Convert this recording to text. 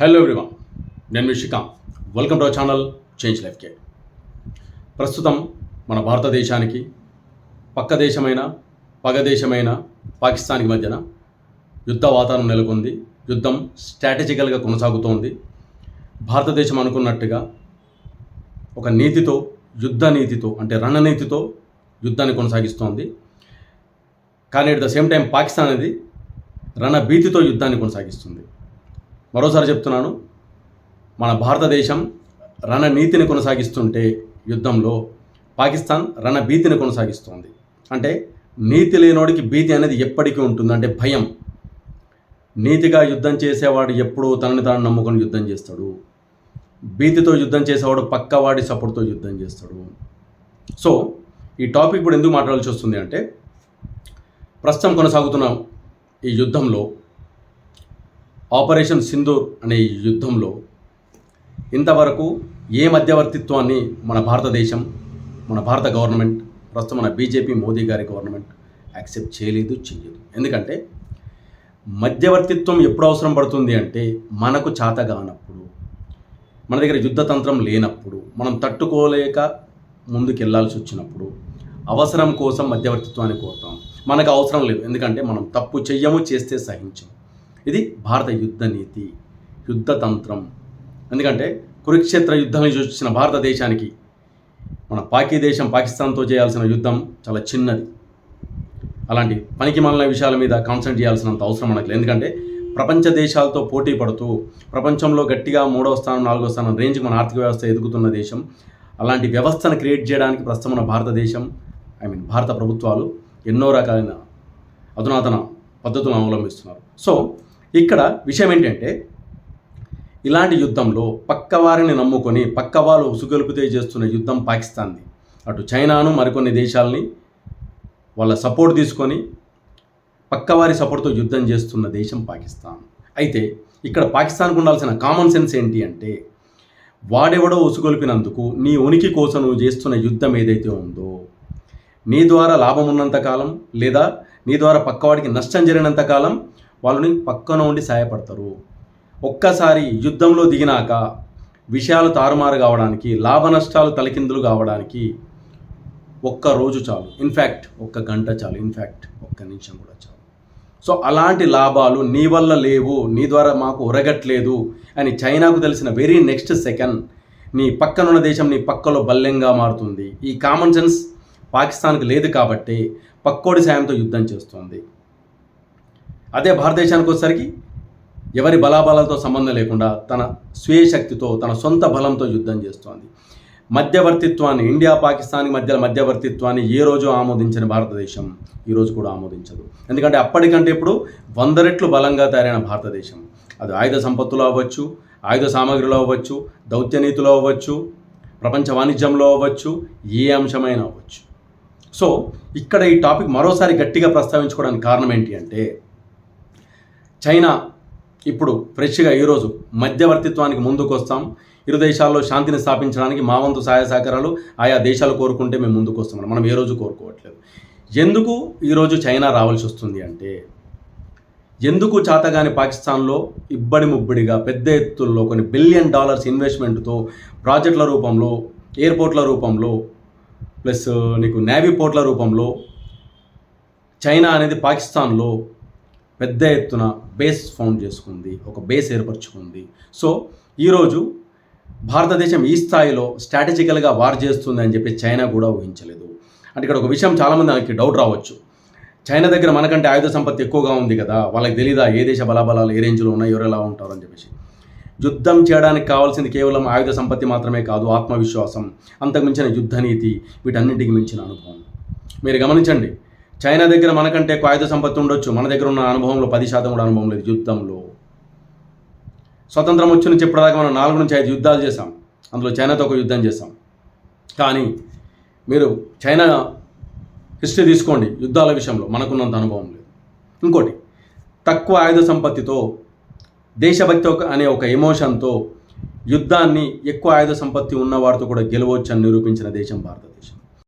Hello everyone నేను మీ Srikanth. Welcome to our channel change life కే ప్రస్తుతం మన భారతదేశానికి పక్క దేశమైన పగ దేశమైన పాకిస్తాన్కి మధ్యన యుద్ధ వాతావరణం నెలకొంది. యుద్ధం స్ట్రాటజికల్గా కొనసాగుతోంది. భారతదేశం అనుకున్నట్టుగా ఒక నీతితో యుద్ధ నీతితో అంటే రణనీతితో యుద్ధాన్ని కొనసాగిస్తోంది. కానీ at the same time Pakistan అనేది రణభీతితో యుద్ధాన్ని కొనసాగిస్తుంది. మరోసారి చెప్తున్నాను మన భారతదేశం రణనీతిని కొనసాగిస్తుంటే యుద్ధంలో పాకిస్తాన్ రణభీతిని కొనసాగిస్తోంది. అంటే నీతి లేనోడికి భీతి అనేది ఎప్పటికీ ఉంటుంది అంటే భయం. నీతిగా యుద్ధం చేసేవాడు ఎప్పుడూ తనని తాను నమ్ముకొని యుద్ధం చేస్తాడు. భీతితో యుద్ధం చేసేవాడు పక్కవాడి సపోర్ట్తో యుద్ధం చేస్తాడు. సో ఈ టాపిక్ ఇప్పుడు ఎందుకు మాట్లాడాల్సి వస్తుంది అంటే ప్రస్తుతం కొనసాగుతున్న ఈ యుద్ధంలో ఆపరేషన్ సింధూర్ అనే యుద్ధంలో ఇంతవరకు ఏ మధ్యవర్తిత్వాన్ని మన భారతదేశం మన భారత గవర్నమెంట్ ప్రస్తుతం మన బీజేపీ మోదీ గారి గవర్నమెంట్ యాక్సెప్ట్ చేయలేదు చేయదు ఎందుకంటే మధ్యవర్తిత్వం ఎప్పుడు అవసరం పడుతుంది అంటే మనకు చాతగానప్పుడు మన దగ్గర యుద్ధతంత్రం లేనప్పుడు మనం తట్టుకోలేక ముందుకెళ్ళాల్సి వచ్చినప్పుడు అవసరం కోసం మధ్యవర్తిత్వాన్ని కోరుతాం. మనకు అవసరం లేదు. ఎందుకంటే మనం తప్పు చెయ్యము చేస్తే సహించము. ఇది భారత యుద్ధ నీతి యుద్ధతంత్రం ఎందుకంటే కురుక్షేత్ర యుద్ధం చూసిన భారతదేశానికి మన పాకీ దేశం పాకిస్తాన్తో చేయాల్సిన యుద్ధం చాలా చిన్నది. అలాంటి పనికి మాలిన విషయాల మీద కాన్సన్ట్రేట్ చేయాల్సినంత అవసరం మనకు లేదు. ఎందుకంటే ప్రపంచ దేశాలతో పోటీ పడుతూ ప్రపంచంలో గట్టిగా మూడవ స్థానం నాలుగో స్థానం రేంజ్కి మన ఆర్థిక వ్యవస్థ ఎదుగుతున్న దేశం అలాంటి వ్యవస్థను క్రియేట్ చేయడానికి ప్రస్తుతం మన భారతదేశం ఐ మీన్ భారత ప్రభుత్వాలు ఎన్నో రకాలైన అధునాతన పద్ధతులను అవలంబిస్తున్నారు. సో ఇక్కడ విషయం ఏంటంటే ఇలాంటి యుద్ధంలో పక్కవారిని నమ్ముకొని పక్కవాళ్ళు ఉసుగొలుపుతే చేస్తున్న యుద్ధం పాకిస్తాన్ది. అటు చైనాను మరికొన్ని దేశాలని వాళ్ళ సపోర్ట్ తీసుకొని పక్కవారి సపోర్ట్తో యుద్ధం చేస్తున్న దేశం పాకిస్తాన్. అయితే ఇక్కడ పాకిస్తాన్కు ఉండాల్సిన కామన్ సెన్స్ ఏంటి అంటే వాడెవడో ఉసుగొలిపినందుకు నీ ఉనికి కోసం నువ్వు చేస్తున్న యుద్ధం ఏదైతే ఉందో నీ ద్వారా లాభం ఉన్నంతకాలం లేదా నీ ద్వారా పక్కవాడికి నష్టం జరిగినంత కాలం వాళ్ళని పక్కన ఉండి సహాయపడతారు ఒక్కసారి యుద్ధంలో దిగినాక విషయాలు తారుమారు కావడానికి లాభ నష్టాలు తలకిందులు కావడానికి ఒక్క రోజు చాలు. ఇన్ఫ్యాక్ట్ ఒక్క గంట చాలు. ఇన్ఫ్యాక్ట్ ఒక్క నిమిషం కూడా చాలు. సో అలాంటి లాభాలు నీ వల్ల లేవు నీ ద్వారా మాకు ఉరగట్లేదు అని చైనాకు తెలిసిన వెరీ నెక్స్ట్ సెకండ్ నీ పక్కనున్న దేశం నీ పక్కలో బల్యంగా మారుతుంది. ఈ కామన్ సెన్స్ పాకిస్తాన్కి లేదు కాబట్టి పక్కోడి సాయంతో యుద్ధం చేస్తుంది. అదే భారతదేశానికి వచ్చేసరికి ఎవరి బలాబలాలతో సంబంధం లేకుండా తన స్వీయ శక్తితో తన సొంత బలంతో యుద్ధం చేస్తోంది. మధ్యవర్తిత్వాన్ని ఇండియా పాకిస్తాన్ మధ్య మధ్యవర్తిత్వాన్ని ఏ రోజు ఆమోదించని భారతదేశం ఈరోజు కూడా ఆమోదించదు. ఎందుకంటే అప్పటికంటే ఇప్పుడు వంద రెట్లు బలంగా తయారైన భారతదేశం. అది ఆయుధ సంపత్తులో అవ్వచ్చు ఆయుధ సామాగ్రిలో అవ్వచ్చు దౌత్యనీతిలో అవ్వచ్చు ప్రపంచ వాణిజ్యంలో అవ్వచ్చు ఏ అంశమైనా అవ్వచ్చు. సో ఇక్కడ ఈ టాపిక్ మరోసారి గట్టిగా ప్రస్తావించుకోవడానికి కారణం ఏంటి అంటే చైనా ఇప్పుడు ఫ్రెష్గా ఈరోజు మధ్యవర్తిత్వానికి ముందుకు వస్తాం ఇరు దేశాల్లో శాంతిని స్థాపించడానికి మా వంతు సహాయ సహకారాలు ఆయా దేశాలు కోరుకుంటే మేము ముందుకు వస్తాం మనం ఏ రోజు కోరుకోవట్లేదు. ఎందుకు ఈరోజు చైనా రావాల్సి వస్తుంది అంటే ఎందుకు చాతగాని పాకిస్తాన్లో ఇబ్బడి ముబ్బడిగా పెద్ద ఎత్తుల్లో కొన్ని బిలియన్ డాలర్స్ ఇన్వెస్ట్మెంట్తో ప్రాజెక్టుల రూపంలో ఎయిర్పోర్ట్ల రూపంలో ప్లస్ నీకు నేవీ పోర్ట్ల రూపంలో చైనా అనేది పాకిస్తాన్లో పెద్ద ఎత్తున బేస్ ఫౌండ్ చేసుకుంది ఒక బేస్ ఏర్పరచుకుంది. సో ఈరోజు భారతదేశం ఈ స్థాయిలో స్ట్రాటజికల్గా వార్ చేస్తుంది అని చెప్పి చైనా కూడా ఊహించలేదు. అంటే ఇక్కడ ఒక విషయం చాలామంది మనకి డౌట్ రావచ్చు. చైనా దగ్గర మనకంటే ఆయుధ సంపత్తి ఎక్కువగా ఉంది కదా వాళ్ళకి తెలీదా ఏ దేశ బలాబలాలు ఏ రేంజ్లో ఉన్నాయి ఎవరు ఎలా ఉంటారు అని చెప్పేసి? యుద్ధం చేయడానికి కావాల్సింది కేవలం ఆయుధ సంపత్తి మాత్రమే కాదు ఆత్మవిశ్వాసం అంతకుమించిన యుద్ధ నీతి వీటన్నిటికి మించిన అనుభవం. మీరు గమనించండి చైనా దగ్గర మనకంటే ఎక్కువ ఆయుధ సంపత్తి ఉండొచ్చు. మన దగ్గర ఉన్న అనుభవంలో పది శాతం కూడా అనుభవం లేదు యుద్ధంలో. స్వతంత్రం వచ్చి నుంచి ఇప్పటిదాకా మనం నాలుగు నుంచి ఐదు యుద్ధాలు చేసాం అందులో చైనాతో ఒక యుద్ధం చేసాం కానీ మీరు చైనా హిస్టరీ తీసుకోండి యుద్ధాల విషయంలో. మనకున్నంత అనుభవం లేదు. ఇంకోటి తక్కువ ఆయుధ సంపత్తితో దేశభక్తి ఒక అనే ఒక ఎమోషన్తో యుద్ధాన్ని ఎక్కువ ఆయుధ సంపత్తి ఉన్నవారితో కూడా గెలవచ్చు అని నిరూపించిన దేశం భారతదేశం.